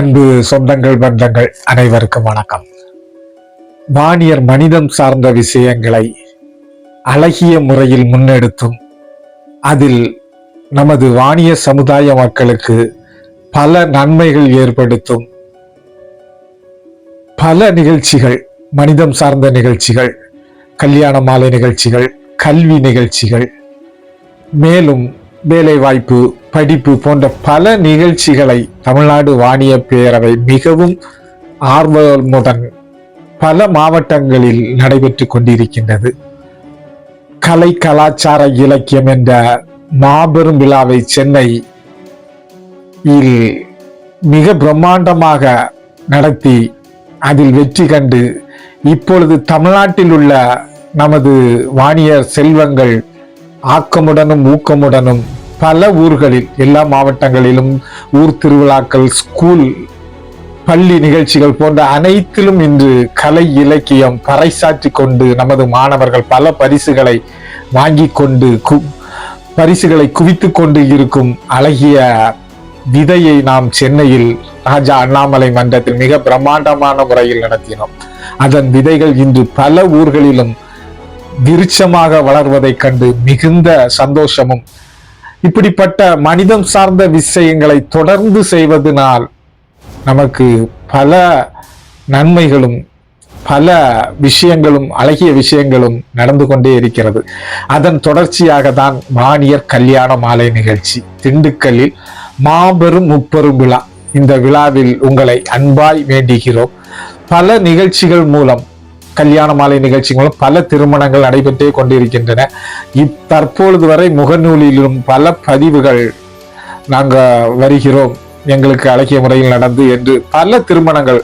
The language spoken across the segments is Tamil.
அன்பு சொந்தங்கள் பந்தங்கள் அனைவருக்கும் வணக்கம். வாணியர் மனிதம் சார்ந்த விஷயங்களை அழகிய முறையில் முன்னெடுத்தும் அதில் நமது வாணிய சமுதாய மக்களுக்கு பல நன்மைகள் ஏற்படுத்தும். பல நிகழ்ச்சிகள் மனிதம் சார்ந்த நிகழ்ச்சிகள் கல்யாண மாலை நிகழ்ச்சிகள் கல்வி நிகழ்ச்சிகள் மேலும் வேலைவாய்ப்பு படிப்பு போன்ற பல நிகழ்ச்சிகளை தமிழ்நாடு வாணிய பேரவை மிகவும் ஆர்வமுடன் பல மாவட்டங்களில் நடைபெற்று கொண்டிருக்கின்றது. கலை கலாச்சார இலக்கியம் என்ற மாபெரும் விழாவை சென்னை இல் மிக பிரம்மாண்டமாக நடத்தி அதில் வெற்றி கண்டு இப்பொழுது தமிழ்நாட்டில் உள்ள நமது வாணியர் செல்வங்கள் ஆக்கமுடனும் ஊக்கமுடனும் பல ஊர்களில் எல்லா மாவட்டங்களிலும் ஊர் திருவிழாக்கள் ஸ்கூல் பள்ளி நிகழ்ச்சிகள் போன்ற அனைத்திலும் இன்று கலை இலக்கியம் பறைசாற்றி கொண்டு நமது மாணவர்கள் பல பரிசுகளை வாங்கி கொண்டு கு- பரிசுகளை குவித்து கொண்டு இருக்கும் அழகிய விதையை நாம் சென்னையில் ராஜா அண்ணாமலை மன்றத்தில் மிக பிரம்மாண்டமான முறையில் நடத்தினோம். அதன் விதைகள் இன்று பல ஊர்களிலும் விருட்சமாக வளர்வதைக் கண்டு மிகுந்த சந்தோஷமும். இப்படிப்பட்ட மனிதம் சார்ந்த விஷயங்களை தொடர்ந்து செய்வதனால் நமக்கு பல நன்மைகளும் பல விஷயங்களும் அழகிய விஷயங்களும் நடந்து கொண்டே இருக்கிறது. அதன் தொடர்ச்சியாக தான் வாணியர் கல்யாண மாலை நிகழ்ச்சி திண்டுக்கல்லில் மாபெரும் முப்பெரும் விழா. இந்த விழாவில் உங்களை அன்பாய் வேண்டுகிறோம். பல நிகழ்ச்சிகள் மூலம் கல்யாண மாலை நிகழ்ச்சி மூலம் பல திருமணங்கள் நடைபெற்றே கொண்டிருக்கின்றன. இத்தற்பொழுது வரை முகநூலிலும் பல பதிவுகள் நாங்கள் வருகிறோம். எங்களுக்கு அழகிய முறையில் நடந்து என்று பல திருமணங்கள்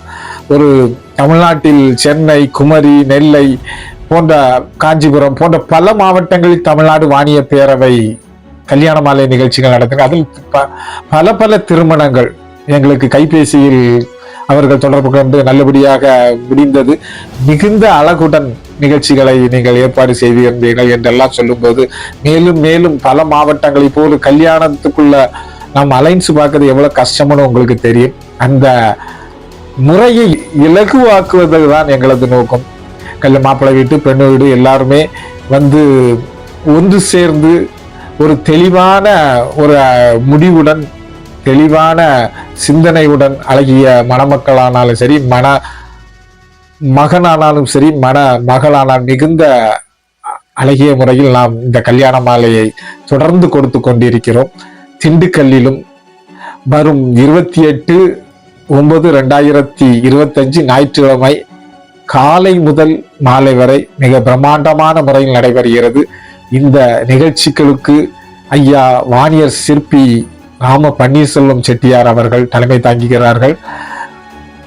ஒரு தமிழ்நாட்டில் சென்னை குமரி நெல்லை போன்ற காஞ்சிபுரம் போன்ற பல மாவட்டங்களில் தமிழ்நாடு வாணிய பேரவை கல்யாண மாலை நிகழ்ச்சிகள் நடத்தின அதில் ப- பல பல திருமணங்கள் எங்களுக்கு கைபேசியில் அவர்கள் தொடர்பு கொண்டு நல்லபடியாக முடிந்தது. மிகுந்த அழகுடன் நிகழ்ச்சிகளை நீங்கள் ஏற்பாடு செய்திருந்தீர்கள் என்றெல்லாம் சொல்லும்போது மேலும் மேலும் பல மாவட்டங்களை போல் கல்யாணத்துக்குள்ள நாம் அலைன்ஸ் பார்க்கறது எவ்வளவு கஷ்டம்னு உங்களுக்கு தெரியும். அந்த முறையை இலகுவாக்குவது தான் எங்களது நோக்கம். கல்ல மாப்பிள்ளை வீட்டு பெண்ணு வீடு எல்லாருமே வந்து ஒன்று சேர்ந்து ஒரு தெளிவான ஒரு முடிவுடன் தெளிவான சிந்தனையுடன் அழகிய மணமக்களானாலும் சரி மன மகனானாலும் சரி மன மகளானால் மிகுந்த அழகிய முறையில் நாம் இந்த கல்யாண மாலையை தொடர்ந்து கொடுத்து கொண்டிருக்கிறோம். திண்டுக்கல்லிலும் வரும் இருபத்தி எட்டு ஒன்பது ரெண்டாயிரத்தி இருபத்தஞ்சு ஞாயிற்றுக்கிழமை காலை முதல் மாலை வரை மிக பிரம்மாண்டமான முறையில் நடைபெறுகிறது. இந்த நிகழ்ச்சிகளுக்கு ஐயா வாணியர் சிற்பி ராம பன்னீர்செல்வம் செட்டியார் அவர்கள் தலைமை தாங்குகிறார்கள்.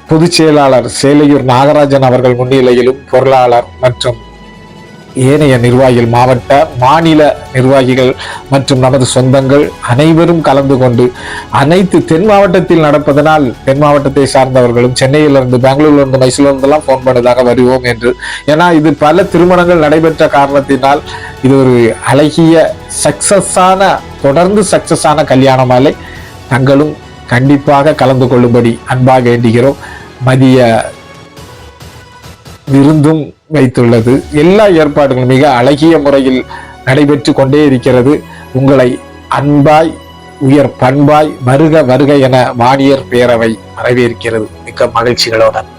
பொதுச் செயலாளர் சேலையூர் நாகராஜன் அவர்கள் முன்னிலையிலும் பொருளாளர் மற்றும் ஏனைய நிர்வாகிகள் மாவட்ட மாநில நிர்வாகிகள் மற்றும் நமது சொந்தங்கள் அனைவரும் கலந்து கொண்டு அனைத்து தென் மாவட்டத்தில் நடப்பதனால் தென் மாவட்டத்தை சார்ந்தவர்களும் சென்னையிலிருந்து பெங்களூர்லேருந்து மைசூர்லேருந்துலாம் ஃபோன் பண்ணதாக வருவோம் என்று. ஏன்னா இது பல திருமணங்கள் நடைபெற்ற காரணத்தினால் இது ஒரு அழகிய சக்சஸான தொடர்ந்து சக்சஸான கல்யாண மாலை தங்களும் கண்டிப்பாக கலந்து கொள்ளும்படி அன்பாக வேண்டுகிறோம். மதிய விருந்தும் வைத்துள்ளது. எல்லா ஏற்பாடுகளும் மிக அழகிய முறையில் நடைபெற்று கொண்டே இருக்கிறது. உங்களை அன்பாய் உயர் பண்பாய் வருக வருக என வாணியர் பேரவை வரவேற்கிறது. மிக்க மகிழ்ச்சிகளுடன்